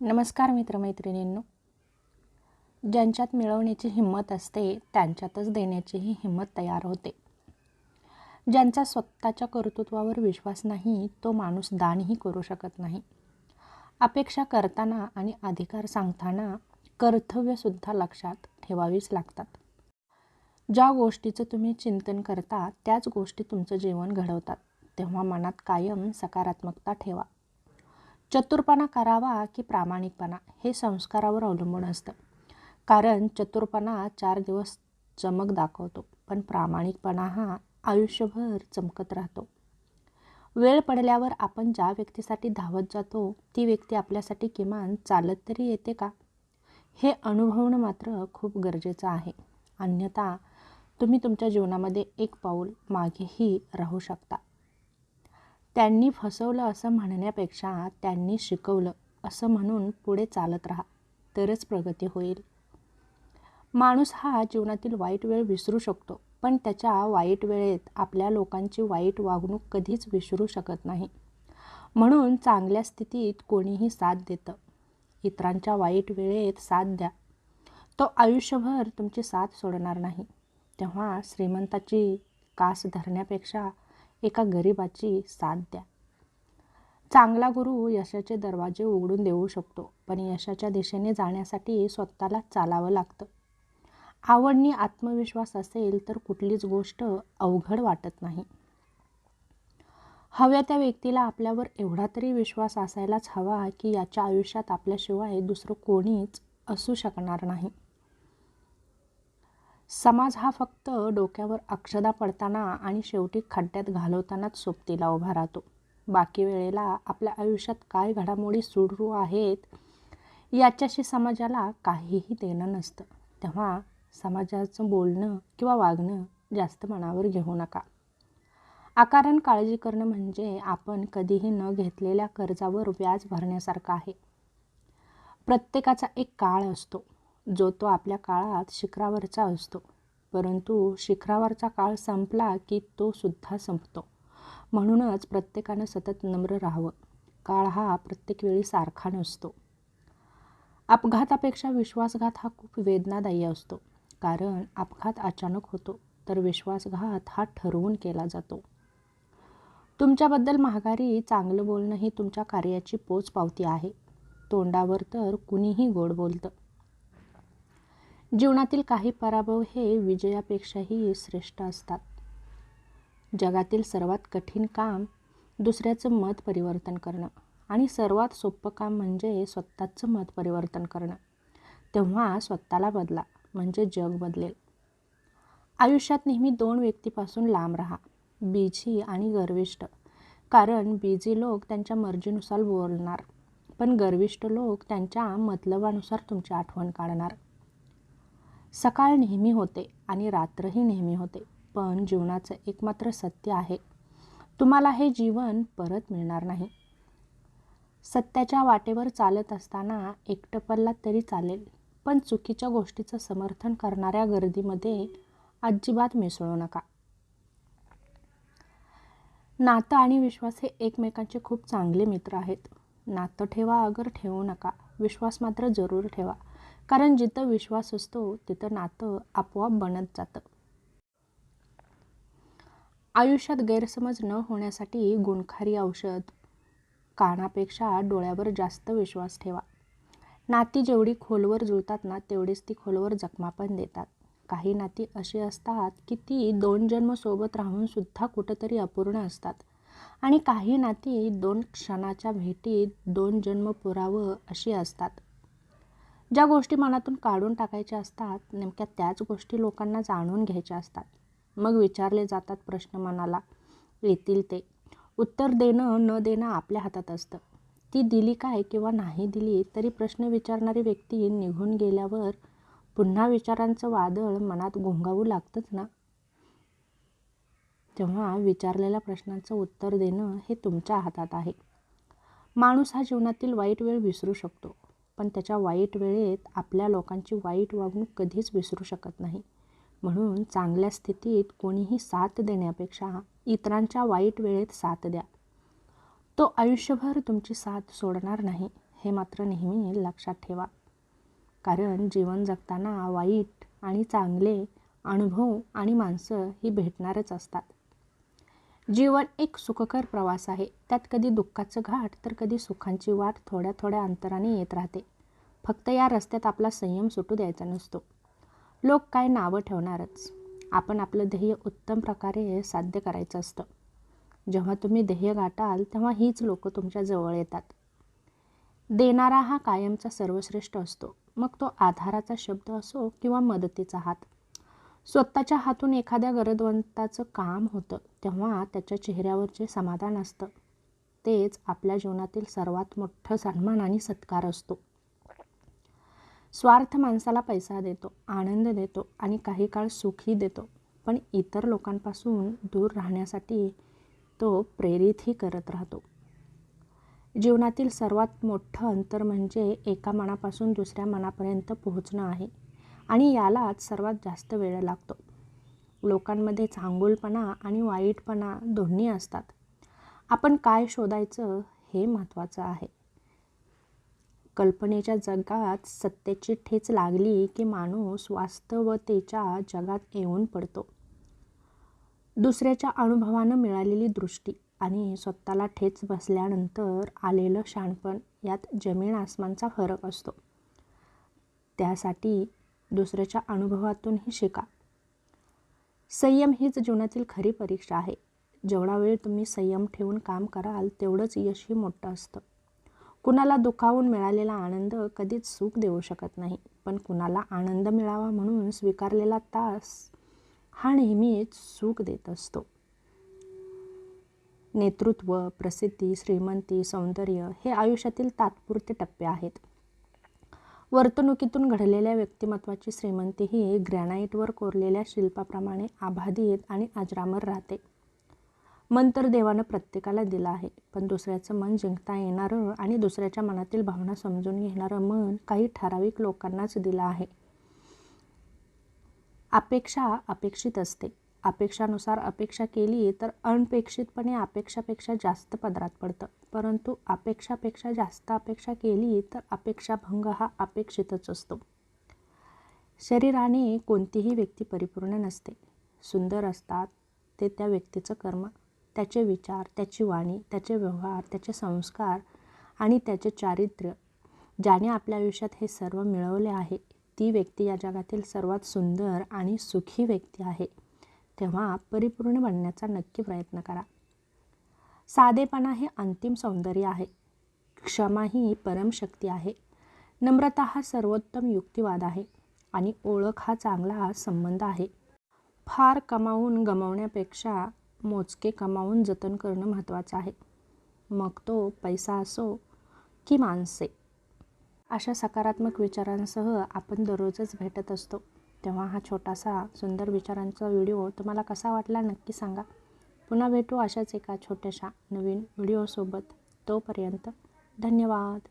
नमस्कार मित्रमैत्रिणींनो. ज्यांच्यात मिळवण्याची हिंमत असते त्यांच्यातच देण्याचीही हिंमत तयार होते. ज्यांचा स्वतःच्या कर्तृत्वावर विश्वास नाही तो माणूस दानही करू शकत नाही. अपेक्षा करताना आणि अधिकार सांगताना कर्तव्यसुद्धा लक्षात ठेवावीच लागतात. ज्या गोष्टीचं तुम्ही चिंतन करता त्याच गोष्टी तुमचं जीवन घडवतात. तेव्हा मनात कायम सकारात्मकता ठेवा. चतुरपणा करावा की प्रामाणिकपणा हे संस्कारावर अवलंबून असतं. कारण चतुरपणा चार दिवस चमक दाखवतो पण प्रामाणिकपणा हा आयुष्यभर चमकत राहतो. वेळ पडल्यावर आपण ज्या व्यक्तीसाठी धावत जातो ती व्यक्ती आपल्यासाठी किमान चालत तरी येते का? हे अनुभवणं मात्र खूप गरजेचं आहे. अन्यथा तुम्ही तुमच्या जीवनामध्ये एक पाऊल मागेही राहू शकता. त्यांनी फसवलं असं म्हणण्यापेक्षा त्यांनी शिकवलं असं म्हणून पुढे चालत राहा तरच प्रगती होईल. माणूस हा जीवनातील वाईट वेळ विसरू शकतो पण त्याच्या वाईट वेळेत आपल्या लोकांची वाईट वागणूक कधीच विसरू शकत नाही. म्हणून चांगल्या स्थितीत कोणीही साथ देतं. इतरांच्या वाईट वेळेत साथ द्या. तो आयुष्यभर तुमची साथ सोडणार नाही. तेव्हा श्रीमंताची कास धरण्यापेक्षा एका गरिबाची साथ द्या. चांगला गुरु यशाचे दरवाजे उघडून देऊ शकतो पण यशाच्या दिशेने जाण्यासाठी स्वतःला चालावं लागतं. आवडणी आत्मविश्वास असेल तर कुठलीच गोष्ट अवघड वाटत नाही. हव्या त्या व्यक्तीला आपल्यावर एवढा तरी विश्वास असायलाच हवा की याच्या आयुष्यात आपल्याशिवाय दुसरं कोणीच असू शकणार नाही. समाज हा फक्त डोक्यावर अक्षदा पडताना आणि शेवटी खड्ड्यात घालवतानाच सोबतीला उभा राहतो. बाकी वेळेला आपल्या आयुष्यात काय घडामोडी सुरू आहेत याच्याशी समाजाला काहीही देणं नसतं. तेव्हा समाजाचं बोलणं किंवा वागणं जास्त मनावर घेऊ नका. आकारण काळजी करणं म्हणजे आपण कधीही न घेतलेल्या कर्जावर व्याज भरण्यासारखं आहे. प्रत्येकाचा एक काळ असतो. जो तो आपल्या काळात शिखरावरचा असतो. परंतु शिखरावरचा काळ संपला की तो सुद्धा संपतो. म्हणूनच प्रत्येकानं सतत नम्र राहावं. काळ हा प्रत्येक वेळी सारखा नसतो. अपघातापेक्षा विश्वासघात हा खूप वेदनादायी असतो. कारण अपघात अचानक होतो तर विश्वासघात हा ठरवून केला जातो. तुमच्याबद्दल महागारी चांगलं बोलणं ही तुमच्या कार्याची पोचपावती आहे. तोंडावर तर कुणीही गोड बोलतं. जीवनातील काही पराभव हे विजयापेक्षाही श्रेष्ठ असतात. जगातील सर्वात कठीण काम दुसऱ्याचं मत परिवर्तन करणं आणि सर्वात सोपं काम म्हणजे स्वतःचं मत परिवर्तन करणं. तेव्हा स्वतःला बदला म्हणजे जग बदलेल. आयुष्यात नेहमी दोन व्यक्तीपासून लांब राहा बीजी आणि गर्विष्ठ. कारण बीजी लोक त्यांच्या मर्जीनुसार बोलणार पण गर्विष्ठ लोक त्यांच्या मतलबानुसार तुमची आठवण काढणार. सकाळ नेहमी होते आणि रात्रही नेहमी होते पण जीवनाचं एकमात्र सत्य आहे. तुम्हाला हे जीवन परत मिळणार नाही. सत्याच्या वाटेवर चालत असताना एकटं पल्ला तरी चालेल पण चुकीच्या गोष्टीचं समर्थन करणाऱ्या गर्दीमध्ये अजिबात मिसळू नका. नातं आणि विश्वास हे एकमेकांचे खूप चांगले मित्र आहेत. नातं ठेवा अगर ठेवू नका. विश्वास मात्र जरूर ठेवा. कारण जिथं विश्वास असतो तिथं नातं आपोआप बनत जातं. आयुष्यात गैरसमज न होण्यासाठी गुणखारी औषध कानापेक्षा डोळ्यावर जास्त विश्वास ठेवा. नाती जेवढी खोलवर जुळतात ना तेवढीच ती खोलवर जखमा पण देतात. काही नाती अशी असतात की ती दोन जन्म सोबत राहूनसुद्धा कुठंतरी अपूर्ण असतात. आणि काही नाती दोन क्षणाच्या भेटीत दोन जन्म पुरावं अशी असतात. ज्या गोष्टी मनातून काढून टाकायच्या असतात नेमक्या त्याच गोष्टी लोकांना जाणून घ्यायच्या असतात. मग विचारले जातात प्रश्न मनाला. येतील ते. उत्तर देणं न देणं आपल्या हातात असतं. ती दिली काय किंवा नाही दिली तरी प्रश्न विचारणारी व्यक्ती निघून गेल्यावर पुन्हा विचारांचं वादळ मनात घोंगावू लागतंच ना? तेव्हा विचारलेल्या प्रश्नांचं उत्तर देणं हे तुमच्या हातात आहे. माणूस हा जीवनातील वाईट वेळ विसरू शकतो. पण त्याच्या वाईट वेळेत आपल्या लोकांची वाईट वागणूक कधीच विसरू शकत नाही. म्हणून चांगल्या स्थितीत कोणीही साथ देण्यापेक्षा इतरांच्या वाईट वेळेत साथ द्या. तो आयुष्यभर तुमची साथ सोडणार नाही हे मात्र नेहमी लक्षात ठेवा. कारण जीवन जगताना वाईट आणि चांगले अनुभव आणि माणसं ही भेटणारच असतात. जीवन एक सुखकर प्रवास आहे. त्यात कधी दुःखाचं घाट तर कधी सुखांची वाट थोड्या थोड्या अंतराने येत राहते. फक्त या रस्त्यात आपला संयम सुटू द्यायचा नसतो. लोक काय नावं ठेवणारच? आपण आपलं ध्येय उत्तम प्रकारे साध्य करायचं असतं. जेव्हा तुम्ही ध्येय गाठाल तेव्हा हीच लोक तुमच्या जवळ येतात. देणारा हा कायमचा सर्वश्रेष्ठ असतो. मग तो आधाराचा शब्द असो किंवा मदतीचा हात. स्वतःच्या हातून एखाद्या गरजवंताचं काम होतं तेव्हा त्याच्या चेहऱ्यावर जे समाधान असतं. तेच आपल्या जीवनातील सर्वात मोठं सन्मान आणि सत्कार असतो. स्वार्थ माणसाला पैसा देतो आनंद देतो आणि काही काळ सुखही देतो. पण इतर लोकांपासून दूर राहण्यासाठी तो प्रेरितही करत राहतो. जीवनातील सर्वात मोठं अंतर म्हणजे एका मनापासून दुसऱ्या मनापर्यंत पोहोचणं आहे. आणि यालाच सर्वात जास्त वेळ लागतो. लोकांमध्ये चांगुलपणा आणि वाईटपणा दोन्ही असतात. आपण काय शोधायचं हे महत्त्वाचं आहे. कल्पनेच्या जगात सत्तेची ठेच लागली की माणूस वास्तवतेच्या जगात येऊन पडतो. दुसऱ्याच्या अनुभवानं मिळालेली दृष्टी आणि स्वतःला ठेच बसल्यानंतर आलेलं शाणपण यात जमीन आसमानचा फरक असतो. त्यासाठी दुसऱ्याच्या अनुभवातूनही शिका. संयम हीच जीवनातील खरी परीक्षा आहे. जेवढा वेळ तुम्ही संयम ठेवून काम कराल तेवढंच यशही मोठं असतं. कुणाला दुखावून मिळालेला आनंद कधीच सुख देऊ शकत नाही पण कुणाला आनंद मिळावा म्हणून स्वीकारलेला तास हा नेहमीच सुख देत असतो. नेतृत्व प्रसिद्धी श्रीमंती सौंदर्य हे आयुष्यातील तात्पुरते टप्पे आहेत. वर्तणुकीतून घडलेल्या व्यक्तिमत्वाची श्रीमंती ही ग्रॅनाईटवर कोरलेल्या शिल्पाप्रमाणे आबाधित आणि अजरामर राहते. मन तर देवानं प्रत्येकाला दिलं आहे पण दुसऱ्याचं मन जिंकता येणारं आणि दुसऱ्याच्या मनातील भावना समजून घेणारं मन काही ठराविक लोकांनाच दिलं आहे. अपेक्षा अपेक्षित असते. अपेक्षानुसार अपेक्षा केली तर अनपेक्षितपणे अपेक्षापेक्षा जास्त पदरात पडतं. परंतु अपेक्षापेक्षा जास्त अपेक्षा केली तर अपेक्षाभंग हा अपेक्षितच असतो. शरीराने कोणतीही व्यक्ती परिपूर्ण नसते. सुंदर असतात ते त्या व्यक्तीचं कर्म त्याचे विचार त्याची वाणी त्याचे व्यवहार त्याचे संस्कार आणि त्याचे चारित्र्य ज्याने आपल्या आयुष्यात हे सर्व मिळवले आहे. ती व्यक्ती या जगातील सर्वात सुंदर आणि सुखी व्यक्ती आहे. तेव्हा परिपूर्ण बनण्याचा नक्की प्रयत्न करा. साधेपणा हे अंतिम सौंदर्य आहे. क्षमा ही परमशक्ती आहे. नम्रता हा सर्वोत्तम युक्तिवाद आहे आणि ओळख हा चांगला संबंध आहे. फार कमावून गमावण्यापेक्षा मोजके कमावून जतन करणं महत्त्वाचं आहे. मग तो पैसा असो की माणसे. अशा सकारात्मक विचारांसह आपण दररोजच भेटत असतो. तेव्हा हा छोटासा सुंदर विचारांचा व्हिडिओ तुम्हाला कसा वाटला नक्की सांगा. पुन्हा भेटू अशाच एका छोट्याशा नवीन व्हिडिओसोबत तोपर्यंत धन्यवाद.